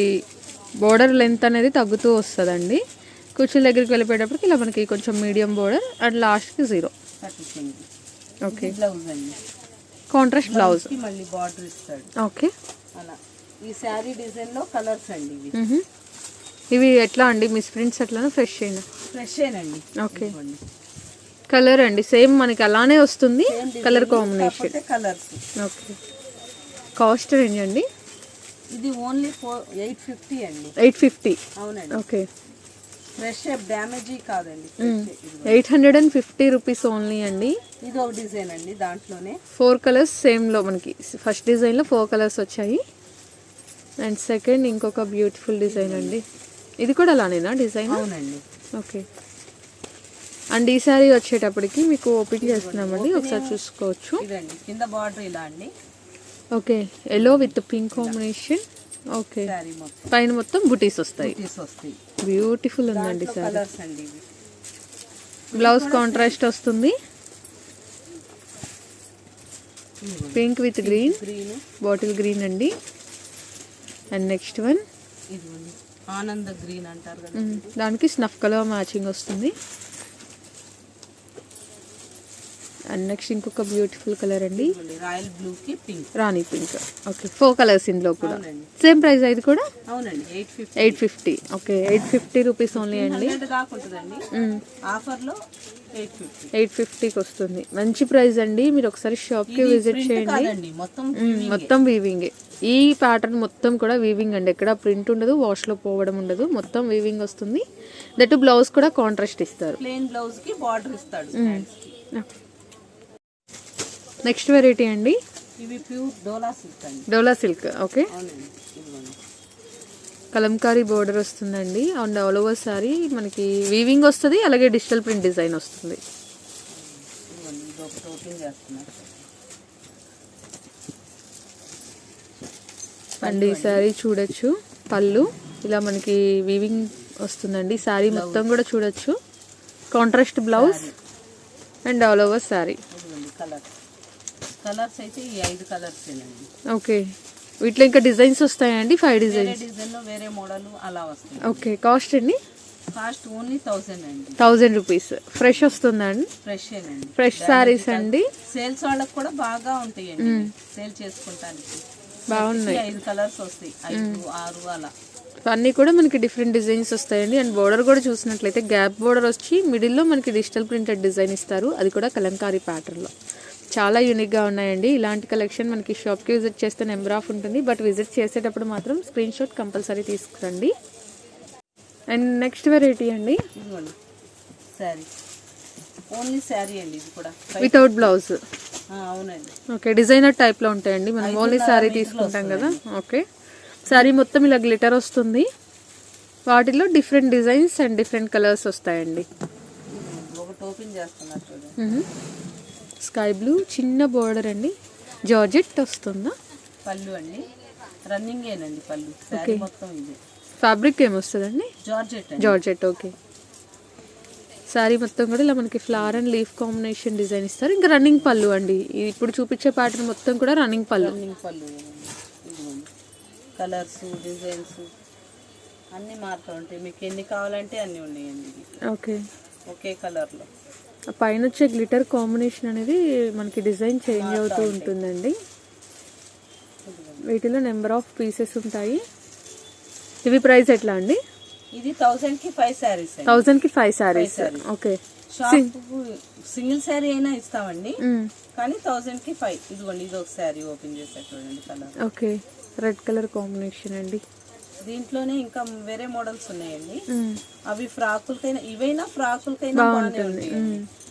[SPEAKER 1] బోర్డర్ లెంత్ అనేది తగ్గుతూ వస్తుందండి. కుర్చీల దగ్గరికి వెళ్ళిపోయేటప్పటికి ఇలా మనకి కొంచెం మీడియం బోర్డర్ అండ్ లాస్ట్కి జీరో. ఓకే.
[SPEAKER 2] బ్లౌజ్ అండి.
[SPEAKER 1] Contrast blouse.
[SPEAKER 2] కి మళ్ళీ బార్డర్ ఇస్తాడు.
[SPEAKER 1] ఓకే.
[SPEAKER 2] అలా. ఈ శారీ డిజైన్లో కలర్స్ అండి ఇవి.
[SPEAKER 1] ఎట్లా అండి? మిస్ ప్రింట్స్ ఎట్లా ఫ్రెష్ అయినా
[SPEAKER 2] ఫ్రెష్ ఏనండి
[SPEAKER 1] ఓకే. కలర్ అండి. సేమ్ మనకి అలానే వస్తుంది. Colour combination
[SPEAKER 2] colours
[SPEAKER 1] okay. Cost range అండి?
[SPEAKER 2] ఇది ఓన్లీ ఫోర్ ఎయిట్ ఫిఫ్టీ అండి.
[SPEAKER 1] ఎయిట్ ఫిఫ్టీ
[SPEAKER 2] అవునండి.
[SPEAKER 1] ఓకే.
[SPEAKER 2] ఫ్రెష్ డ్యామేజీ కాదండి.
[SPEAKER 1] Eight hundred and fifty rupees only అండి.
[SPEAKER 2] ఇది ఒక డిజైన్ అండి దాంట్లోనే.
[SPEAKER 1] ఫోర్ కలర్స్ సేమ్లో మనకి. ఫస్ట్ డిజైన్లో ఫోర్ కలర్స్ వచ్చాయి. అండ్ సెకండ్ ఇంకొక బ్యూటిఫుల్ డిజైన్ అండి. ఇది కూడా అలానేనా డిజైన్
[SPEAKER 2] అవునండి.
[SPEAKER 1] ఓకే అండ్ ఈ సారీ వచ్చేటప్పటికి మీకు ఓపెన్ చేస్తున్నామండి. ఒకసారి చూసుకోవచ్చు.
[SPEAKER 2] కింద బార్డర్ ఇలా అండి.
[SPEAKER 1] Okay yellow with pink combination okay పైన మొత్తం బుటీస్ వస్తాయి. బ్యూటిఫుల్ ఉందండి సారీ బ్లౌజ్ కాంట్రాస్ట్ వస్తుంది. Pink with green bottle green అండి. అండ్ నెక్స్ట్ వన్
[SPEAKER 2] ఆనంద గ్రీన్ అంటారు కదా
[SPEAKER 1] దానికి స్నఫ్ కలర్ మ్యాచింగ్ వస్తుంది. అండ్ నెక్స్ట్ ఇంకొక బ్యూటిఫుల్ కలర్ అండి.
[SPEAKER 2] రాయల్ బ్లూ కి pink.
[SPEAKER 1] Rani pink. Okay four colours ఇందులో కూడా. సేమ్ ప్రైస్ ఇది కూడా?
[SPEAKER 2] అవునండి eight fifty
[SPEAKER 1] okay eight fifty rupees only అండి.
[SPEAKER 2] ఎయిట్ ఫిఫ్టీ
[SPEAKER 1] ఎయిట్ ఫిఫ్టీకి వస్తుంది. మంచి ప్రైస్ అండి. మీరు ఒకసారి షాప్కి విజిట్ చేయండి.
[SPEAKER 2] మొత్తం
[SPEAKER 1] వీవింగ్ ఈ ప్యాటర్న్ మొత్తం కూడా వీవింగ్ అండి. ఎక్కడ ప్రింట్ ఉండదు వాష్లో పోవడం ఉండదు. మొత్తం వీవింగ్ వస్తుంది. దట్ బ్లౌజ్ కూడా కాంట్రాస్ట్ ఇస్తారు.
[SPEAKER 2] ప్లెయిన్ బ్లౌజ్కి బార్డర్ ఇస్తాడు కి.
[SPEAKER 1] నెక్స్ట్ వెరైటీ అండి?
[SPEAKER 2] ఇవి ప్యూర్ డోలా సిల్క్ అండి.
[SPEAKER 1] Dola silk okay. Kalamkari border వస్తుందండి. అండ్ ఆల్ ఓవర్ సారీ మనకి వీవింగ్ వస్తుంది అలాగే డిజిటల్ ప్రింట్ డిజైన్ వస్తుంది. అండ్ ఈ శారీ చూడొచ్చు పళ్ళు. ఇలా మనకి వీవింగ్ వస్తుందండి. శారీ మొత్తం కూడా చూడొచ్చు. Contrast blouse and all over sari
[SPEAKER 2] colours అయితే ఈ ఐదు కలర్స్ ఏనండి.
[SPEAKER 1] ఓకే. వీటిలో ఇంకా డిజైన్స్ వస్తాయండి? Five designs?
[SPEAKER 2] డిజైన్లో వేరే మోడల్ అలా వస్తాయి.
[SPEAKER 1] ఓకే. కాస్ట్ అండి
[SPEAKER 2] కాస్ట్ ఓన్లీ థౌసండ్ అండి.
[SPEAKER 1] Thousand rupees. ఫ్రెష్ వస్తుందా అండి?
[SPEAKER 2] ఫ్రెష్ ఏనండి
[SPEAKER 1] ఫ్రెష్ శారీస్ అండి?
[SPEAKER 2] సేల్స్ వాళ్ళకి కూడా బాగా ఉంటాయండి. సేల్ చేసుకుంటానికి.
[SPEAKER 1] బాగున్నాయి.
[SPEAKER 2] ఐదు కలర్స్ వస్తాయి. ఐదు ఆరు అలా.
[SPEAKER 1] అన్నీ కూడా మనకి డిఫరెంట్ డిజైన్స్ వస్తాయండి. అండ్ బోర్డర్ కూడా చూసినట్లయితే గ్యాప్ బోర్డర్ వచ్చి మిడిల్లో మనకి డిజిటల్ ప్రింటెడ్ డిజైన్ ఇస్తారు. అది కూడా కలంకారీ ప్యాటర్న్లో చాలా యూనిక్గా ఉన్నాయండి. ఇలాంటి కలెక్షన్ మనకి షాప్కి విజిట్ చేస్తే నెంబర్ ఆఫ్ ఉంటుంది. బట్ విజిట్ చేసేటప్పుడు మాత్రం స్క్రీన్ షాట్ కంపల్సరీ తీసుకురండి. అండ్ నెక్స్ట్ వెరైటీ అండి.
[SPEAKER 2] ఓన్లీ శారీ అండి ఇది కూడా.
[SPEAKER 1] వితౌట్ బ్లౌజ్
[SPEAKER 2] అవునండి.
[SPEAKER 1] ఓకే డిజైనర్ టైప్లో ఉంటాయండి. మనం ఓన్లీ శారీ తీసుకుంటాం కదా. ఓకే శారీ మొత్తం ఇలా గ్లిటర్ వస్తుంది. వాటిలో different designs and different colours వస్తాయండి.
[SPEAKER 2] ఒకటి ఓపెన్ చేస్తున్నారు చూడండి.
[SPEAKER 1] స్కై బ్లూ చిన్న బోర్డర్ అండి. జార్జెట్ వస్తుందా?
[SPEAKER 2] పళ్ళు అండి. రన్నింగ్ ఏనండి పళ్ళు. శారీ మొత్తం ఇది.
[SPEAKER 1] ఫ్యాబ్రిక్ ఏమొస్తుందండి
[SPEAKER 2] జార్జెట్ అండి.
[SPEAKER 1] Georgette okay. శారీ మొత్తం కూడా ఇలా మనకి flower and leaf combination design ఇస్తారు. ఇంకా రన్నింగ్ పళ్ళు అండి. ఇది ఇప్పుడు చూపించే ప్యాటర్న్ మొత్తం కూడా రన్నింగ్ పళ్ళు.
[SPEAKER 2] రన్నింగ్ పళ్ళు కలర్స్ డిజైన్స్ అన్నీ మారుతూ ఉంటాయి. మీకు ఎన్ని కావాలంటే అన్నీ ఉన్నాయండి.
[SPEAKER 1] ఓకే.
[SPEAKER 2] ఒకే కలర్లో.
[SPEAKER 1] పైన వచ్చే గ్లిటర్ కాంబినేషన్ అనేది మనకి డిజైన్ చేంజ్ అవుతూ ఉంటుందండి. వీటిలో నెంబర్ ఆఫ్ పీసెస్ ఉంటాయి. ఇవి ప్రైస్ ఎట్లా అండి?
[SPEAKER 2] ఇది థౌజండ్కి ఫైవ్ శారీస్ అండి.
[SPEAKER 1] థౌజండ్కి five saris okay
[SPEAKER 2] single sari అయినా ఇస్తామండి. కానీ థౌజండ్కి ఫైవ్ ఇదిగోండి ఇది ఒక శారీ ఓపెన్ చేసా చూడండి colour
[SPEAKER 1] okay red colour combination అండి.
[SPEAKER 2] దీంట్లోనే ఇంకా వేరే మోడల్స్ ఉన్నాయండి. అవి ఫ్రాకులకైనా ఇవైనా ఫ్రాకులకైనా ఉంటాయండి.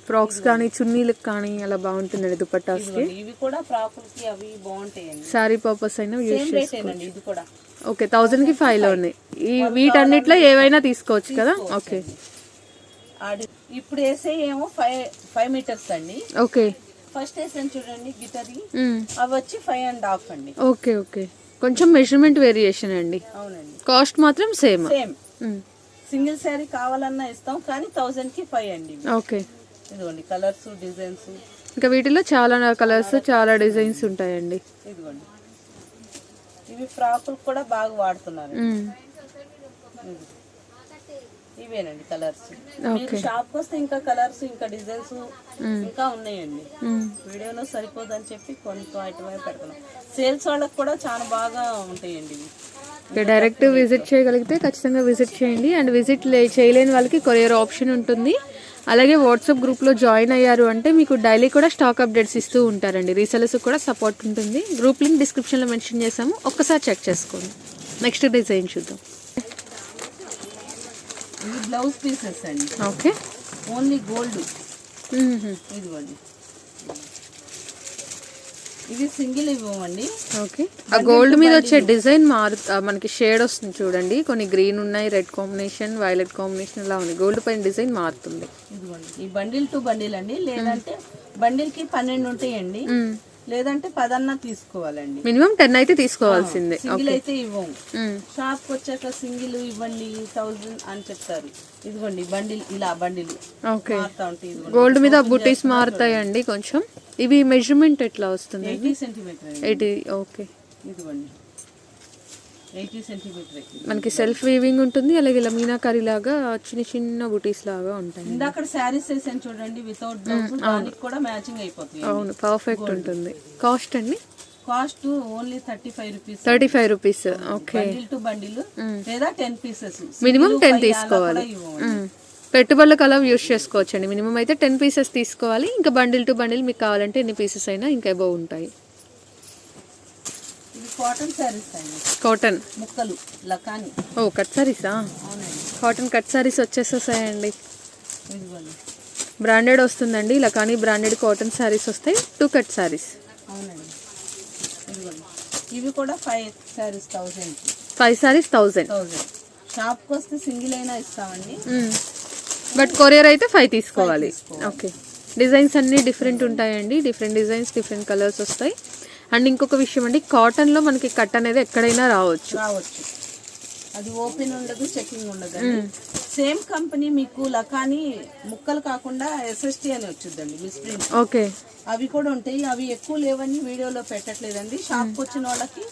[SPEAKER 1] ఫ్రాక్స్ కానీ చున్నీలకు కానీ అలా బాగుంటుందండి దుపట్టాస్కి.
[SPEAKER 2] ఇదిగోండి ఇవి కూడా ఫ్రాకులకి అవి బాగుంటాయండి.
[SPEAKER 1] శారీ పర్పస్ అయినా యూజ్
[SPEAKER 2] రేట్ ఏనండి ఇది కూడా.
[SPEAKER 1] ఓకే థౌజండ్కి ఫైవ్లో ఉన్నాయి. ఈ వీటన్నిటిలో ఏవైనా తీసుకోవచ్చు కదా? ఓకే
[SPEAKER 2] ఇప్పుడు వేసే ఏమో ఫైవ్ ఫైవ్ మీటర్స్ అండి.
[SPEAKER 1] ఓకే
[SPEAKER 2] ఫస్ట్ వేసాను చూడండి గిటరీ. అవి వచ్చి ఫైవ్ అండ్ హాఫ్ అండి.
[SPEAKER 1] ఓకే ఓకే కొంచెం మెజర్మెంట్ వేరియేషన్ అండి.
[SPEAKER 2] అవునండి.
[SPEAKER 1] కాస్ట్ మాత్రం సేమ్
[SPEAKER 2] సేమ్ సింగిల్ శారీ కావాలన్నా ఇస్తాం కానీ థౌజండ్కి ఫైవ్ అండి.
[SPEAKER 1] ఓకే
[SPEAKER 2] ఇదిగోండి కలర్స్ డిజైన్స్
[SPEAKER 1] ఇంకా వీటిలో చాలా కలర్స్ చాలా డిజైన్స్ ఉంటాయండి.
[SPEAKER 2] ఇదిగోండి. ఇవి ఫ్రాకులు కూడా బాగా వాడుతున్నారు. ఇది. ఇవేనండి కలర్స్. మీరు షాప్ వస్తే ఇంకా కలర్స్ ఇంకా డిజైన్స్ ఇంకా ఉన్నాయండి. వీడియోలో సరిపోదని చెప్పి కొంత ఐటమే పెడుతున్నాం సేల్స్ వాళ్ళకి కూడా చాలా బాగా ఉంటాయండి
[SPEAKER 1] డైరెక్ట్ విజిట్ చేయగలిగితే ఖచ్చితంగా విజిట్ చేయండి. అండ్ విజిట్ చేయలేని వాళ్ళకి కొరియర్ ఆప్షన్ ఉంటుంది. అలాగే వాట్సాప్ గ్రూప్లో జాయిన్ అయ్యారు అంటే మీకు డైలీ కూడా స్టాక్ అప్డేట్స్ ఇస్తూ ఉంటారండి. రీసెలర్స్ కూడా సపోర్ట్ ఉంటుంది. గ్రూప్ లింక్ డిస్క్రిప్షన్లో మెన్షన్ చేసాము ఒక్కసారి చెక్ చేసుకోండి. నెక్స్ట్ డిజైన్ చూద్దాం.
[SPEAKER 2] ఇవి బ్లౌజ్ పీసెస్ అండి.
[SPEAKER 1] ఓకే.
[SPEAKER 2] Only gold. ఇదిగోండి. ఇవి సింగిల్ ఇవ్వమండి.
[SPEAKER 1] ఓకే. ఆ గోల్డ్ మీద వచ్చే డిజైన్ మారు మనకి షేడ్ వస్తుంది చూడండి. కొన్ని గ్రీన్ ఉన్నాయి రెడ్ కాంబినేషన్ వైలెట్ కాంబినేషన్ ఇలా ఉంది. గోల్డ్ పైన డిజైన్ మారుతుంది.
[SPEAKER 2] ఇదిగోండి. ఈ బండిల్ టు బండిల్ అండి. లేదంటే బండిల్కి పన్నెండు ఉంటాయండి. లేదంటే పదన్నా తీసుకోవాలండి.
[SPEAKER 1] మినిమం టెన్ అయితే తీసుకోవాల్సిందే.
[SPEAKER 2] సింగిల్ అయితే ఇవ్వము
[SPEAKER 1] మ్మ్.
[SPEAKER 2] షాప్ వచ్చాక సింగిల్ ఇవ్వండి థౌజండ్ అని చెప్తారు. ఇదిగోండి బండిల్ ఇలా బండిల్.
[SPEAKER 1] ఓకే. గోల్డ్ మీద బుటీస్ మారుతాయండి కొంచెం. ఇవి మెజర్మెంట్ ఎట్లా వస్తుంది?
[SPEAKER 2] Eighty centimetre
[SPEAKER 1] eighty okay.
[SPEAKER 2] ఇదిగోండి.
[SPEAKER 1] మనకి సెల్ఫ్ వీవింగ్ ఉంటుంది అలాగే ఇలా మీనాకరి లాగా చిన్న చిన్న బుటీస్ లాగా ఉంటాయి.
[SPEAKER 2] ఇందాక శారీస్ వేసాను చూడండి వితౌట్ బ్లౌజ్ దానికి కూడా మ్యాచింగ్ అయిపోతుంది.
[SPEAKER 1] అవును పర్ఫెక్ట్ ఉంటుంది. కాస్ట్ అండి?
[SPEAKER 2] Cost only thirty five rupees
[SPEAKER 1] thirty five rupees okay
[SPEAKER 2] bundle two bundle లేదా టెన్ పీసెస్
[SPEAKER 1] మినిమం టెన్ తీసుకోవాలి. పెట్టుబడులకు అలా యూస్ చేసుకోవచ్చండి. మినిమం అయితే టెన్ పీసెస్ తీసుకోవాలి. ఇంకా బండిల్ టు బండిల్ మీకు కావాలంటే ఎన్ని పీసెస్ అయినా ఇంకా అబౌవ్ ఉంటాయి.
[SPEAKER 2] కాటన్ శారీస్ అండి.
[SPEAKER 1] కాటన్
[SPEAKER 2] ముక్కలు లకాని.
[SPEAKER 1] ఓ కట్ సారీసా
[SPEAKER 2] అవునండి.
[SPEAKER 1] కాటన్ కట్ సారీస్ వచ్చేసేసాయండి.
[SPEAKER 2] ఇదిగోండి.
[SPEAKER 1] బ్రాండెడ్ వస్తుందండి. ఇలా కానీ బ్రాండెడ్ కాటన్ శారీస్ వస్తాయి టూ కట్ శారీస్
[SPEAKER 2] అవునండి. ఇదిగోండి. ఇవి కూడా five saris thousand
[SPEAKER 1] five saris thousand
[SPEAKER 2] thousand షాప్కి వస్తే సింగిల్ అయినా ఇస్తామండి.
[SPEAKER 1] బట్ కొరియర్ అయితే ఫైవ్ తీసుకోవాలి. ఓకే డిజైన్స్ అన్నీ డిఫరెంట్ ఉంటాయండి. డిఫరెంట్ డిజైన్స్ డిఫరెంట్ కలర్స్ వస్తాయి. అండ్ ఇంకొక విషయం అండి కాటన్లో మనకి కట్ అనేది ఎక్కడైనా రావచ్చు.
[SPEAKER 2] రావచ్చు. అది ఓపెన్ ఉండదు చెకింగ్ ఉండదు సేమ్ కంపెనీ మీకు లకాని ముక్కలు కాకుండా ఎస్ఎస్టీ అని వచ్చిందండి మిస్ ప్రింట్
[SPEAKER 1] ఓకే.
[SPEAKER 2] అవి కూడా ఉంటాయి. అవి ఎక్కువ లేవని వీడియోలో పెట్టట్లేదండి. షాప్కి వచ్చిన వాళ్ళకి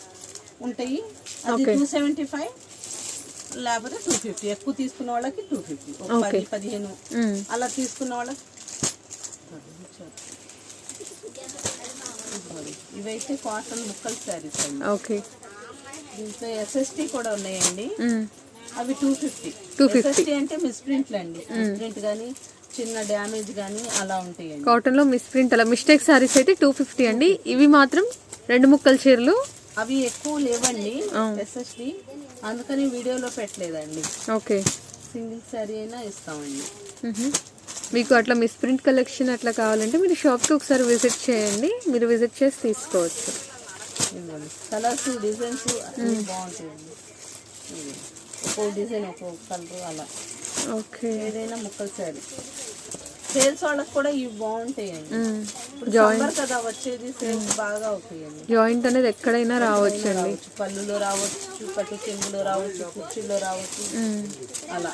[SPEAKER 2] ఉంటాయి. అది టూ సెవెంటీ ఫైవ్ లేకపోతే టూ ఫిఫ్టీ ఎక్కువ తీసుకున్న వాళ్ళకి టూ ఫిఫ్టీ పది పదిహేను. అలా తీసుకున్న వాళ్ళకి. ఇవైతే కాటన్ ముక్కల్ శారీస్ అండి.
[SPEAKER 1] ఓకే.
[SPEAKER 2] దీంట్లో ఎస్ఎస్టీ కూడా ఉన్నాయండి. అవి టూ ఫిఫ్టీ
[SPEAKER 1] 250.
[SPEAKER 2] ఎస్ఎస్టీ అంటే మిస్ప్రింట్లు అండి. మిస్ప్రింట్ కానీ చిన్న డ్యామేజ్ కానీ అలా ఉంటాయండి.
[SPEAKER 1] కాటన్లో మిస్ప్రింట్ అలా మిస్టేక్ శారీస్ అయితే టూ ఫిఫ్టీ అండి. ఇవి మాత్రం రెండు ముక్కల చీరలు.
[SPEAKER 2] అవి ఎక్కువ లేవండి ఎస్ఎస్టీ అందుకని వీడియోలో పెట్టలేదండి.
[SPEAKER 1] ఓకే.
[SPEAKER 2] సింగిల్ శారీ అయినా ఇస్తామండి.
[SPEAKER 1] మీకు అట్లా మిస్ప్రింట్ కలెక్షన్ అట్లా కావాలంటే మీరు షాప్కి ఒకసారి విజిట్ చేయండి. మీరు విజిట్ చేసి తీసుకోవచ్చు.
[SPEAKER 2] కలర్స్ డిజైన్స్ బాగుంటాయండి. ఇది. ఒక్కో డిజైన్ ఒక్కో కలర్ అలా.
[SPEAKER 1] ఓకే.
[SPEAKER 2] ఏదైనా ముక్కలు శారీ. సేల్స్ వాళ్ళకి కూడా ఇవి బాగుంటాయండి.
[SPEAKER 1] జాయింట్.
[SPEAKER 2] కదా వచ్చేది సేల్స్ బాగా అవుతాయండి.
[SPEAKER 1] జాయింట్ అనేది ఎక్కడైనా రావచ్చు అండి
[SPEAKER 2] రావచ్చు పళ్ళులో రావచ్చు పట్టు చెంగులో రావచ్చు కుర్చీలో రావచ్చు. అలా.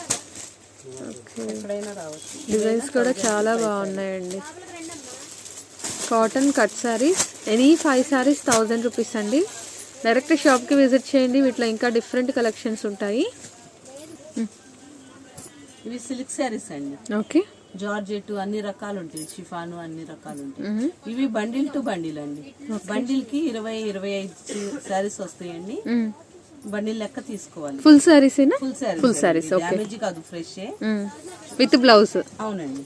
[SPEAKER 1] డిజైన్స్ కూడా చాలా బాగున్నాయండి. Cotton cut saris any five saris thousand rupees అండి. డైరెక్ట్ షాప్కి విజిట్ చేయండి. వీటిలో ఇంకా డిఫరెంట్ కలెక్షన్స్ ఉంటాయి.
[SPEAKER 2] ఇవి సిల్క్ శారీస్ అండి.
[SPEAKER 1] ఓకే.
[SPEAKER 2] జార్జెట్ అన్ని రకాలు ఉంటాయి. షిఫాను అన్ని రకాలు ఉంటాయి. ఇవి బండిల్ టు బండిల్ అండి. బండిల్కి ఇరవై ఇరవై ఐదు శారీస్ వస్తాయండి. బండిల్ లెక్క తీసుకోవాలి.
[SPEAKER 1] Full శారీసేనా
[SPEAKER 2] full sari
[SPEAKER 1] full okay
[SPEAKER 2] damage కాదు ఫ్రెష్
[SPEAKER 1] విత్ బ్లౌజ్
[SPEAKER 2] అవునండి.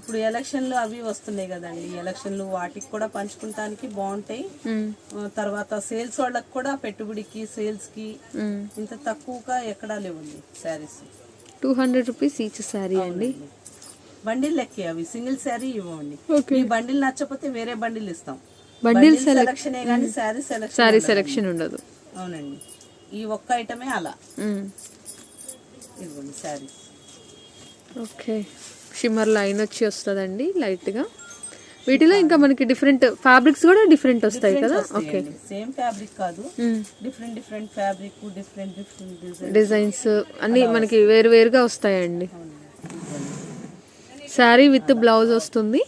[SPEAKER 2] ఇప్పుడు ఎలక్షన్లు అవి వస్తున్నాయి కదండి. ఎలక్షన్లు వాటికి కూడా పంచుకుంటానికి బాగుంటాయి. ఆ, తర్వాత సేల్స్ వాళ్ళకి కూడా పెట్టుబడికి సేల్స్కి ఇంత తక్కువగా ఎక్కడా లేవండి saris
[SPEAKER 1] two hundred rupees each sari అండి.
[SPEAKER 2] బండిల్ లెక్కే అవి. సింగిల్ శారీ ఇవ్వండి. ఈ బండిల్ నచ్చకపోతే వేరే బండిల్ ఇస్తాం.
[SPEAKER 1] బండిల్
[SPEAKER 2] సెలక్షన్ కానీ శారీ సెలక్షన్
[SPEAKER 1] శారీ సెలెక్షన్ ఉండదు.
[SPEAKER 2] అవునండి. ఈ ఒక్క ఐటమే అలా. ఇదిగోండి శారీస్
[SPEAKER 1] ఓకే. షిమ్మర్ లైన్ వచ్చి వస్తుందండి లైట్గా. వీటిలో ఇంకా మనకి డిఫరెంట్ ఫ్యాబ్రిక్స్ కూడా డిఫరెంట్ వస్తాయి కదా? ఓకే.
[SPEAKER 2] సేమ్ ఫ్యాబ్రిక్ కాదు. Different different fabric different different design
[SPEAKER 1] designs అన్నీ మనకి వేరు వేరుగా వస్తాయండి. శారీ విత్ బ్లౌజ్ వస్తుంది.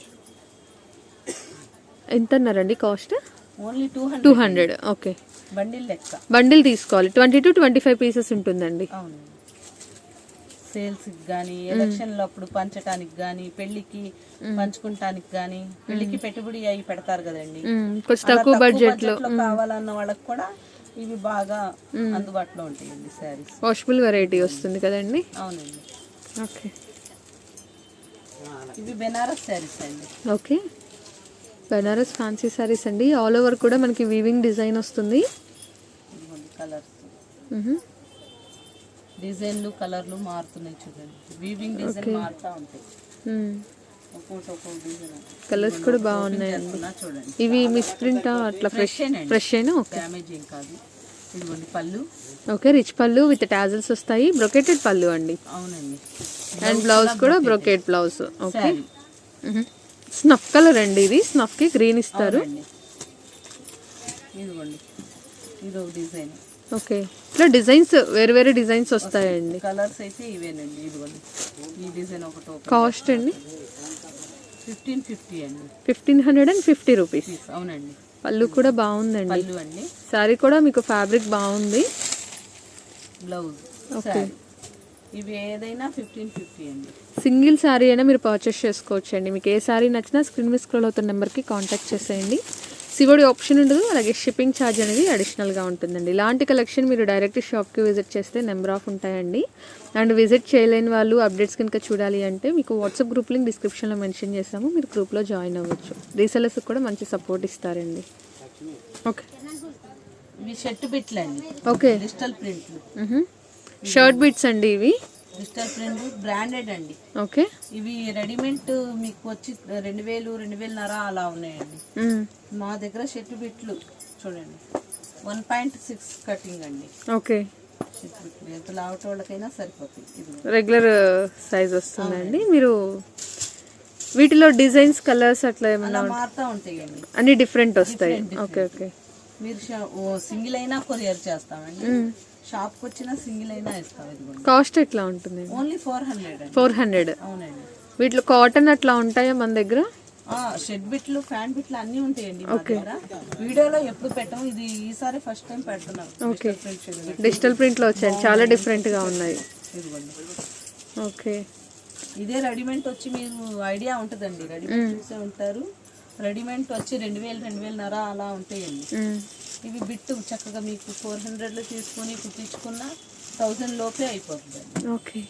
[SPEAKER 1] ఎంత అన్నారండి cost?
[SPEAKER 2] Only two hundred.
[SPEAKER 1] Okay.
[SPEAKER 2] Bundle లెక్క.
[SPEAKER 1] బండిల్ తీసుకోవాలి. Twenty to twenty five pieces ఉంటుందండి.
[SPEAKER 2] అవును. సేల్స్ కానీ ఎలక్షన్లో అప్పుడు పంచటానికి కానీ పెళ్ళికి పంచుకుంటానికి కానీ పెళ్ళికి పెట్టుబడి అవి పెడతారు కదండి.
[SPEAKER 1] కొంచెం తక్కువ
[SPEAKER 2] బడ్జెట్లో కావాలన్న వాళ్ళకి కూడా ఇవి బాగా అందుబాటులో ఉంటాయండి శారీస్.
[SPEAKER 1] వాషబుల్ వెరైటీ వస్తుంది కదండి.
[SPEAKER 2] అవునండి.
[SPEAKER 1] ఓకే.
[SPEAKER 2] ఇవి బెనారస్ శారీస్ అండి.
[SPEAKER 1] ఓకే. బెనారస్ ఫ్యాన్సీ శారీస్ అండి. ఆల్ ఓవర్ కూడా మనకి వీవింగ్ డిజైన్ వస్తుంది.
[SPEAKER 2] డిజైన్లు కలర్లు మారుతున్నాయి చూడండి. వీవింగ్ డిజైన్ మారుతూ ఉంటాయి.
[SPEAKER 1] కలర్స్ కూడా బాగున్నాయండి. ఇవి మిస్ ప్రింట్ అట్లా ఫ్రెష్. ఫ్రెష్ అయినా ఓకే
[SPEAKER 2] డ్యామేజ్ ఏం కాదు. ఇదిగోండి పళ్ళు.
[SPEAKER 1] ఓకే రిచ్ పళ్ళు విత్ టాజల్స్ వస్తాయి. బ్రొకెటెడ్ పళ్ళు అండి.
[SPEAKER 2] అవునండి.
[SPEAKER 1] అండ్ బ్లౌజ్ కూడా brocade blouse okay snuff colour అండి ఇది. స్నఫ్కి గ్రీన్ ఇస్తారు.
[SPEAKER 2] డిజైన్.
[SPEAKER 1] ఓకే. ఇట్లా డిజైన్స్ వేరు వేరే డిజైన్స్ వస్తాయండి.
[SPEAKER 2] కలర్స్ అయితే ఇవేనండి. ఇదిగోండి. ఈ డిజైన్ ఒకటి
[SPEAKER 1] కాస్ట్ అండి?
[SPEAKER 2] ఫిఫ్టీన్ ఫిఫ్టీ అండి.
[SPEAKER 1] Fifteen hundred and fifty rupees.
[SPEAKER 2] Piece అవునండి.
[SPEAKER 1] పళ్ళు కూడా బాగుందండి.
[SPEAKER 2] పళ్ళు అండి.
[SPEAKER 1] శారీ కూడా మీకు ఫ్యాబ్రిక్ బాగుంది.
[SPEAKER 2] బ్లౌజ్.
[SPEAKER 1] ఓకే.
[SPEAKER 2] ఇవి ఏదైనా ఫిఫ్టీన్ ఫిఫ్టీ అండి.
[SPEAKER 1] సింగిల్ శారీ అయినా మీరు పర్చేస్ చేసుకోవచ్చు అండి మీకు ఏ శారీ నచ్చినా స్క్రీన్ మీద స్క్రోల్ అవుతున్న నెంబర్కి కాంటాక్ట్ చేసేయండి. సివోడి ఆప్షన్ ఉండదు అలాగే షిప్పింగ్ ఛార్జ్ అనేది అడిషనల్గా ఉంటుందండి. ఇలాంటి కలెక్షన్ మీరు డైరెక్ట్ షాప్కి విజిట్ చేస్తే నెంబర్ ఆఫ్ ఉంటాయండి. అండ్ విజిట్ చేయలేని వాళ్ళు అప్డేట్స్ కనుక చూడాలి అంటే మీకు వాట్సాప్ గ్రూప్ లింక్ డిస్క్రిప్షన్లో మెన్షన్ చేస్తాము మీరు గ్రూప్లో జాయిన్ అవ్వచ్చు. రీసెలర్స్కి కూడా మంచి సపోర్ట్ ఇస్తారండి. ఓకే
[SPEAKER 2] ఇవి షర్ట్
[SPEAKER 1] ఓకే
[SPEAKER 2] డిజిటల్ ప్రింట్లు.
[SPEAKER 1] షర్ట్ బిట్స్ అండి ఇవి?
[SPEAKER 2] డిజిటల్ ప్రింట్ బ్రాండెడ్ అండి.
[SPEAKER 1] ఓకే.
[SPEAKER 2] ఇవి రెడీమేడ్ మీకు వచ్చి రెండు వేలు రెండు వేలన్నర అలా ఉన్నాయండి. మా దగ్గర షర్ట్ బిట్లు చూడండి. వన్ పాయింట్ సిక్స్ కటింగ్ అండి.
[SPEAKER 1] ఓకే.
[SPEAKER 2] ఎంత లావట వాళ్ళకైనా సరిపోతుంది.
[SPEAKER 1] రెగ్యులర్ సైజ్ వస్తుందండి. మీరు వీటిలో డిజైన్స్ కలర్స్ అట్లా ఏమన్నా
[SPEAKER 2] అలా మారుతూ ఉంటాయండి.
[SPEAKER 1] అన్ని డిఫరెంట్ వస్తాయి. Okay okay.
[SPEAKER 2] మీరు సింగిల్ అయినా కొరియర్ చేస్తామండి. షాప్కి వచ్చినా సింగిల్ అయినా ఇస్తాం ఇదిగోండి
[SPEAKER 1] కాస్ట్ ఎట్లా ఉంటుంది?
[SPEAKER 2] Only four hundred
[SPEAKER 1] four hundred.
[SPEAKER 2] అవునండి.
[SPEAKER 1] వీటిలో కాటన్ అట్లా ఉంటాయా మన దగ్గర?
[SPEAKER 2] షెడ్ బిట్లు ఫ్యాన్ బిట్లు అన్నీ ఉంటాయండి వీడియోలో ఎప్పుడు పెట్టాము. ఇది ఈసారి ఫస్ట్ టైం పెడుతున్నాం.
[SPEAKER 1] ఓకే. డిజిటల్ ప్రింట్లో వచ్చాయి. చాలా డిఫరెంట్గా ఉన్నాయి.
[SPEAKER 2] ఇదిగోండి.
[SPEAKER 1] ఓకే.
[SPEAKER 2] ఇదే రెడీమేడ్ వచ్చి మీరు ఐడియా ఉంటుందండి. రెడీమేడ్ చూసే ఉంటారు. రెడీమేడ్ వచ్చి రెండు వేలు రెండు వేలన్నర అలా ఉంటాయండి. ఇవి బిట్టు చక్కగా మీకు ఫోర్ హండ్రెడ్లో తీసుకొని కుట్టించుకున్న థౌజండ్ లోపే అయిపోతుంది.
[SPEAKER 1] ఓకే.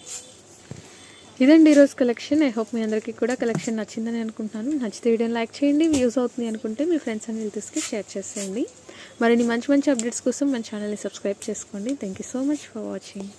[SPEAKER 1] ఇదండి ఈరోజు కలెక్షన్. ఐ హోప్ మీ అందరికీ కూడా కలెక్షన్ నచ్చిందని అనుకుంటున్నాను. నచ్చితే వీడియోని లైక్ చేయండి వ్యూస్ అవుతుంది అనుకుంటే మీ ఫ్రెండ్స్ అండ్ రిలేటివ్స్కి షేర్ చేసేయండి. మరిన్ని మంచి మంచి అప్డేట్స్ కోసం మన ఛానల్ని సబ్స్క్రైబ్ చేసుకోండి. Thank you so much for watching.